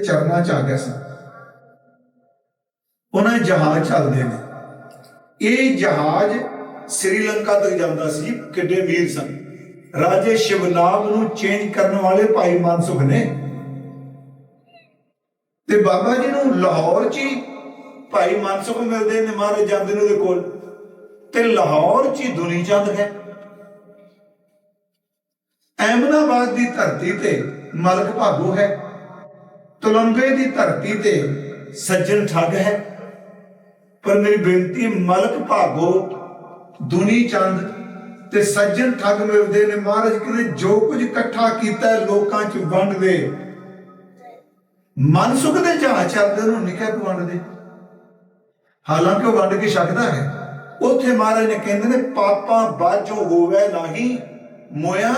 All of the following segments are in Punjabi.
ਚਰਨਾ ਚ ਆ ਗਿਆ ਸੀ। ਉਹਨਾਂ ਜਹਾਜ਼ ਚੱਲਦੇ ਨੇ। ਇਹ ਜਹਾਜ਼ ਸ੍ਰੀਲੰਕਾ ਤੱਕ ਜਾਂਦਾ ਸੀ, ਕਿੱਡੇ ਵੀਰ ਸਨ। ਰਾਜੇ ਸ਼ਿਵਨਾਮ ਨੂੰ ਚੇਂਜ ਕਰਨ ਵਾਲੇ ਭਾਈ ਮਾਨਸੁਖ ਨੇ। ਤੇ ਬਾਬਾ ਜੀ ਨੂੰ ਲਾਹੌਰ 'ਚ ਹੀ ਭਾਈ ਮਾਨਸੁਖ ਮਿਲਦੇ ਨੇ, ਮਹਾਰਾਜ ਜਾਂਦੇ ਨੇ ਉਹਦੇ ਕੋਲ। ਤੇ ਲਾਹੌਰ 'ਚ ਹੀ ਦੁਨੀ ਚੰਦ ਹੈ। ਐਮਨਾਬਾਦ ਦੀ ਧਰਤੀ ਤੇ ਮਲਕ ਭਾਗੋ ਹੈ। ਤੁਲੰਬੇ ਦੀ ਧਰਤੀ ਤੇ ਸੱਜਣ ਠੱਗ ਹੈ। ਪਰ ਮੇਰੀ ਬੇਨਤੀ ਹੈ, ਮਲਕ ਭਾਗੋ ਦੁਨੀ ਚੰਦ ਤੇ ਸੱਜਣ ਠੱਗ ਮਿਲਦੇ ਨੇ ਮਹਾਰਾਜ ਕਹਿੰਦੇ ਜੋ ਕੁਝ ਇਕੱਠਾ ਕੀਤਾ ਲੋਕਾਂ 'ਚ ਵੰਡ ਦੇ। ਮਨਸੁਖ ਦੇ ਜਹਾਜ਼ ਚੱਲਦੇ ਨੂੰ ਨਿਕਾ ਵੰਡ ਦੇ ਹਾਲਾਂਕਿ ਉਹ ਵੰਡ ਕੇ ਛਕਦਾ ਹੈ। ਉੱਥੇ ਮਹਾਰਾਜ ਨੇ ਕਹਿੰਦੇ ਨੇ ਪਾਪਾਂ ਬਾਝੋ ਹੋਵੇ ਨਹੀਂ ਮੋਇਆ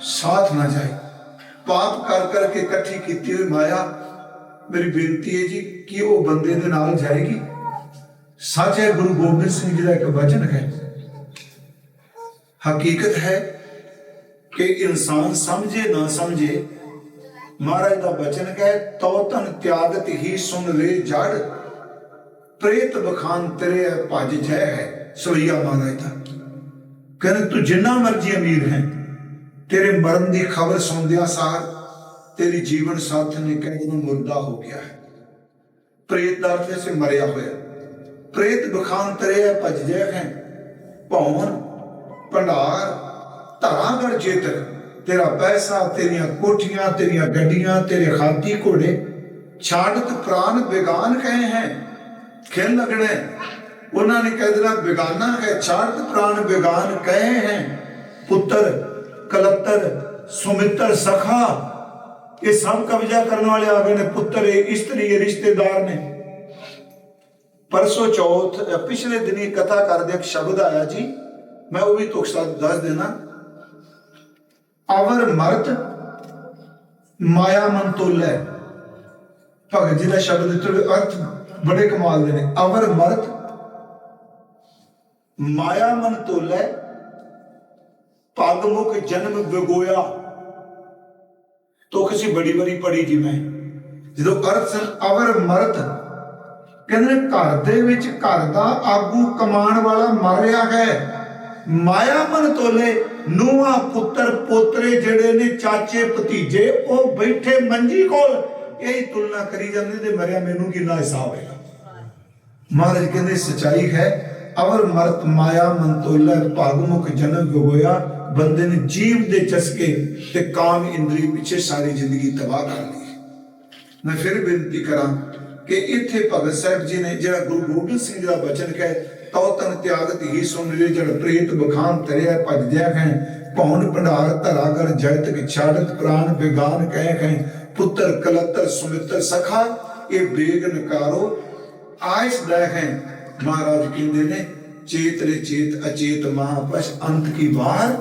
ਸਾਥ ਨਾ ਜਾਏ। ਪਾਪ ਕਰ ਕਰਕੇ ਇਕੱਠੀ ਕੀਤੀ ਹੋਈ ਮਾਇਆ, ਮੇਰੀ ਬੇਨਤੀ ਹੈ ਜੀ ਕਿ ਉਹ ਬੰਦੇ ਦੇ ਨਾਲ ਜਾਏਗੀ। ਸੱਚ ਹੈ, ਗੁਰੂ ਗੋਬਿੰਦ ਸਿੰਘ ਜੀ ਦਾ ਇੱਕ ਵਚਨ ਹੈ। ਹਕੀਕਤ ਹੈ ਕਿ ਇਨਸਾਨ ਸਮਝੇ, ਨਾ ਸਮਝੇ, ਮਹਾਰਾਜ ਦਾ ਬਚਨ ਹੈ ਤੋ ਤਨ ਤਿਆਗਤ ਹੀ ਸੁਣ ਰੇ ਜੜ, ਪ੍ਰੇਤ ਬਖਾਨ ਤੇਰੇ ਭਜ ਜੈ ਹੈ ਸੋਈਆ ਮਹਾਰਾਜ ਦਾ। ਕਹਿੰਦੇ ਤੂੰ ਜਿੰਨਾ ਮਰਜ਼ੀ ਅਮੀਰ ਹੈ। ਤੇਰੇ ਮਰਨ ਦੀ ਖਬਰ ਸੁਣਦਿਆਂ ਸਾਰ ਤੇਰੀ ਜੀਵਨ ਸਾਥ ਨੇ ਕਹਿੰਦੇ ਨੂੰ ਮੁਰਦਾ ਹੋ ਗਿਆ ਹੈ। ਪ੍ਰੇਤ ਦਾ ਅਰਥ ਹੈ ਮਰਿਆ ਹੋਇਆ। ਪ੍ਰੇਤ ਬਖਾਨ ਤੇਰੇ ਭਜ ਜੈ ਹੈ। ਭੌਣ, ਭੰਡਾਰ ਧਰਾਗੜ ਜੇਤਕ ਤੇਰਾ ਪੈਸਾ, ਤੇਰੀਆਂ ਕੋਠੀਆਂ, ਤੇਰੀਆਂ ਗੱਡੀਆਂ, ਤੇਰੇ ਖਾਦੀ ਘੋੜੇ ਛਾੜਤ ਪ੍ਰਾਨ ਬੇਗਾਨ ਕਹੇ ਹੈ। ਖੇਲ ਲਗਣੇ, ਉਹਨਾਂ ਨੇ ਕਹਿ ਦੇਣਾ ਬੇਗਾਨਾ ਹੈ ਛਾੜਤ ਪ੍ਰਾਨ ਬੇਗਾਨ ਕਹੇ ਹੈ। ਪੁੱਤਰ ਕਲੱਤਰ, ਸੁਮਿੱਤਰ ਸਖਾ, ਇਹ ਸਭ ਕਬਜ਼ਾ ਕਰਨ ਵਾਲੇ ਆ ਗਏ ਨੇ ਪੁੱਤਰ, ਇਹ ਇਸਤਰੀ ਰਿਸ਼ਤੇਦਾਰ ਨੇ। ਪਰਸੋ ਚੌਥ ਪਿਛਲੇ ਦਿਨੀ ਕਥਾ ਕਰਦੇ ਇੱਕ ਸ਼ਬਦ ਆਇਆ ਜੀ, ਮੈਂ ਉਹ ਵੀ ਤੁਖ ਦੱਸ ਦੇਣਾ। ਅਵਰ ਮਰਤ ਮਾਇਆ ਮਨ ਤੋਲੇ ਭਗਤ ਜੀ ਦਾ ਸ਼ਬਦ ਤੇ ਅਰਥ ਬੜੇ ਕਮਾਲ ਦੇ ਨੇ। ਅਵਰ ਮਰਤ ਮਾਇਆ ਮਨ ਤੋਲੇ ਪਗ ਮੁਖ ਜਨਮ ਵਿਗੋਇਆ। ਤੁਖ ਸੀ ਬੜੀ ਬੜੀ ਪੜੀ ਜੀ ਮੈਂ। ਜਦੋਂ ਅਰਥ ਸਨ ਅਵਰ ਮਰਤ, ਕਹਿੰਦੇ ਘਰ ਦੇ ਵਿੱਚ ਘਰ ਦਾ ਆਗੂ ਕਮਾਉਣ ਵਾਲਾ ਮਰ ਰਿਹਾ ਹੈ। ਮਾਇਆ ਮਨ ਤੋਲੇ ਨੂਆ ਪੁੱਤਰ, ਪੋਤਰੇ ਜਿਹੜੇ ਨੇ, ਚਾਚੇ, ਭਤੀਜੇ, ਉਹ ਬੈਠੇ ਮੰਜੀ ਕੋਲ। ਇਹ ਤੁਲਨਾ ਕਰੀ ਜਾਂਦੇ ਤੇ ਮਰਿਆ ਮੈਨੂੰ ਕਿੰਨਾ ਹਿਸਾਬ ਹੋਏਗਾ ਮਹਾਰਾਜ ਕਹਿੰਦੇ, ਸਚਾਈ ਹੈ, ਅਵਰ ਮਰਤ ਮਾਇਆ ਮਨ ਤੋਲੇ, ਭਾਗਮੁਖ ਜਨਮ ਗੋਇਆ ਬੰਦੇ ਨੇ ਜੀਵ ਦੇ ਚਸਕੇ ਤੇ ਕਾਮ ਇੰਦਰੀ ਪਿੱਛੇ ਸਾਰੀ ਜ਼ਿੰਦਗੀ ਤਬਾਹ ਕਰ ਲਈ। ਮੈਂ ਫਿਰ ਬੇਨਤੀ ਕਰਾਂ ਕਿ ਇੱਥੇ ਭਗਤ ਸਾਹਿਬ ਜੀ ਨੇ ਜਿਹੜਾ ਗੁਰੂ ਗੋਬਿੰਦ ਸਿੰਘ ਦਾ ਬਚਨ ਕਹੇ ਤਉ ਤਨ ਤਿਆਗਤ ਹੀ ਸੁਨ ਰੇ ਜੜ ਪ੍ਰੀਤ ਬਖਾਨ ਤਰਿਆ ਭਜ ਹੈ ਪੌਣ ਭੰਡਾਰ ਧਰਾਗਰ ਜੈਤ ਕਿ ਛਾੜਤ ਪ੍ਰਾਨ ਬੇਗਾਨ ਕਹਿ ਹੈ ਪੁੱਤਰ ਕਲਤਰ ਸੁਮਿਤਰ ਸਖਾ, ਇਹ ਬੇਗ ਨਕਾਰੋ, ਆਇਸ ਦਾ ਹੈ ਮਹਾਰਾਜ ਕਹਿੰਦੇ ਨੇ ਚੇਤ ਰੇ ਚੇਤ ਅਚੇਤ ਮਹਾਪਸ਼ ਅੰਤ ਕੀ ਵਾਰ